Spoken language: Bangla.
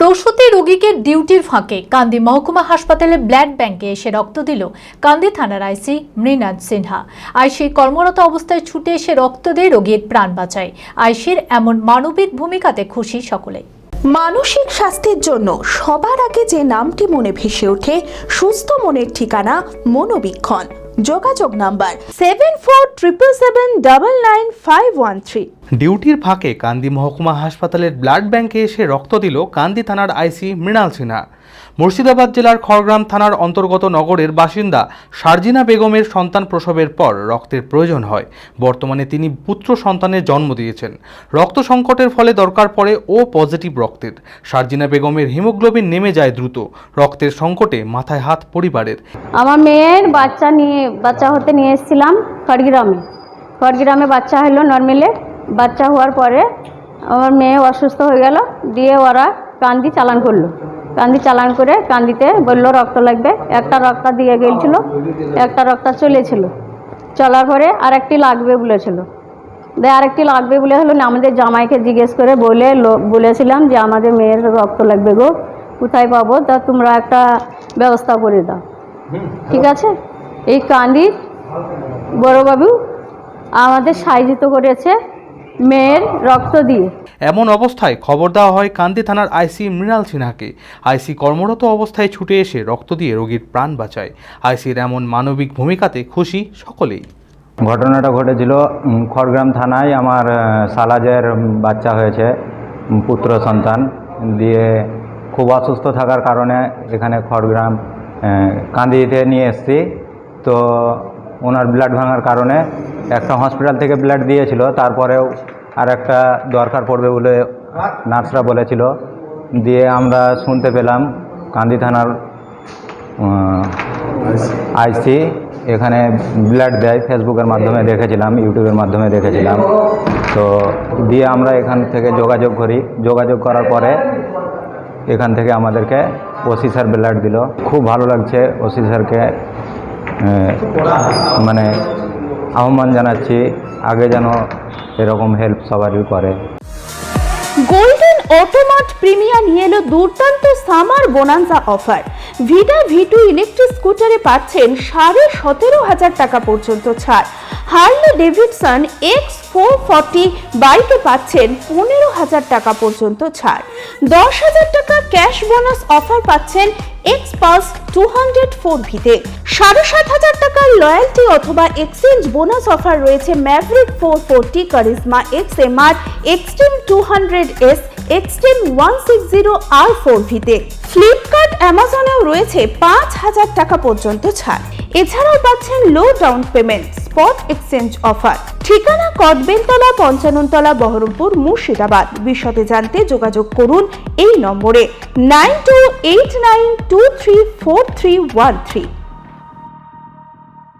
প্রসূতি রোগীকে ডিউটির ফাঁকে কান্দি মহকুমা হাসপাতালে ব্লাড ব্যাংকে এসে রক্ত দিল কান্দি থানার আইসি মৃণাল সিনহা। আইসি কর্মরত অবস্থায় ছুটে এসে রক্ত দিয়ে রোগীর প্রাণ বাঁচায়। আইসির এমন মানবিক ভূমিকাতে খুশি সকলেই। মানসিক স্বাস্থ্যের জন্য সবার আগে যে নামটি মনে ভেসে ওঠে, সুস্থ মনের ঠিকানা মনোবীক্ষণ। যোগাযোগ number seven four triple seven double nine five one three ডিউটির ফাঁকে কান্দি মহকুমা হাসপাতালের ব্লাড ব্যাংকে এসে রক্ত দিল কান্দি থানার আইসি মৃণাল সিনহা। মুর্শিদাবাদ জেলার খড়গ্রাম থানার অন্তর্গত নগরের বাসিন্দা সার্জিনা বেগমের সন্তান প্রসবের পর রক্তের প্রয়োজন হয়। বর্তমানে তিনি পুত্র সন্তানের জন্ম দিয়েছেন। রক্ত সংকটের ফলে দরকার পড়ে ও পজিটিভ রক্তের। সার্জিনা বেগমের হিমোগ্লোবিন নেমে যায় দ্রুত। রক্তের সংকটে মাথায় হাত পরিবারের। আমার মেয়ের বাচ্চা নিয়ে, বাচ্চা হতে নিয়ে এসেছিলাম খড়গ্রামে। খড়গ্রামে বাচ্চা হলো নর্মেলে বাচ্চা হওয়ার পরে আমার মেয়ে অসুস্থ হয়ে গেল, দিয়ে ওরা কান্দি চালান করল। কান্দি চালান করে কান্দিতে বলল, রক্ত লাগবে। একটা রক্ত দিয়ে গেছিল একটা রক্ত চলেছিল। চলার পরে আর একটি লাগবে বলেছিল। দিয়ে আরেকটি লাগবে বলে হলো না, আমাদের জামাইকে জিজ্ঞেস করে বলে বলেছিলাম যে, আমাদের মেয়ের রক্ত লাগবে গো, কোথায় পাবো? তা তোমরা একটা ব্যবস্থা করে দাও। ঠিক আছে? এই কান্দি বড়বাবু আমাদের সাহায্য করেছে। মেয়ের রক্ত দিয়ে এমন অবস্থায় খবর দেওয়া হয় কান্দি থানার আইসি মৃণাল সিনহাকে। আইসি কর্মরত অবস্থায় ছুটে এসে রক্ত দিয়ে রোগীর প্রাণ বাঁচায়। আইসির এমন মানবিক ভূমিকাতে খুশি সকলেই। ঘটনাটা ঘটেছিল খড়গ্রাম থানায় আমার সালাজের বাচ্চা হয়েছে পুত্র সন্তান। দিয়ে খুব অসুস্থ থাকার কারণে এখানে খড়গ্রাম কান্দিতে নিয়ে এসেছি। তো ওনার ব্লাড ভাঙার কারণে একটা হসপিটাল থেকে ব্লাড দিয়েছিল তারপরেও আর একটা দরকার পড়বে বলে নার্সরা বলেছিল। দিয়ে আমরা শুনতে পেলাম কান্দি থানার আইসি এখানে ব্লাড দেয় ফেসবুকের মাধ্যমে দেখেছিলাম, ইউটিউবের মাধ্যমে দেখেছিলাম। তো দিয়ে আমরা এখান থেকে যোগাযোগ করি। যোগাযোগ করার পরে এখান থেকে আমাদেরকে ওসি স্যার ব্লাড দিল। খুব ভালো লাগছে ওসি স্যারকে মানে আহ্বান জানাচ্ছি। আগে যেন এরকম হেল্প সবারই করে। গোল্ডেন অটোমাট প্রিমিয়া নিয়ে এলো দুর্দান্ত summer bonanza offer Vida V two electric স্কুটারে পাচ্ছেন সাড়ে সতেরো হাজার টাকা পর্যন্ত ছাড়। Harley Davidson X four forty বাইকে পাচ্ছেন পনেরো হাজার টাকা পর্যন্ত ছাড়। দশ হাজার টাকা ক্যাশ বোনাস অফার পাচ্ছেন x pass two hundred four ভিতে। সাড়ে সাত হাজার টাকার লয়্যালটি অথবা এক্সচেঞ্জ বোনাস অফার রয়েছে maverick four forty Karizma X M R, Xtreme two hundred S, Xtreme one six zero R four ভিতে। ফ্লিপকার্ট, অ্যামাজনেও রয়েছে পাঁচ হাজার টাকা পর্যন্ত ছাড়। এছাড়াও পাচ্ছেন low down payment spot exchange offer ঠিকানা কদবেলতলা পঞ্চাননতলা, বহরমপুর, মুর্শিদাবাদ। বিশদে জানতে যোগাযোগ করুন এই নম্বরে nine two eight nine two three four three one three.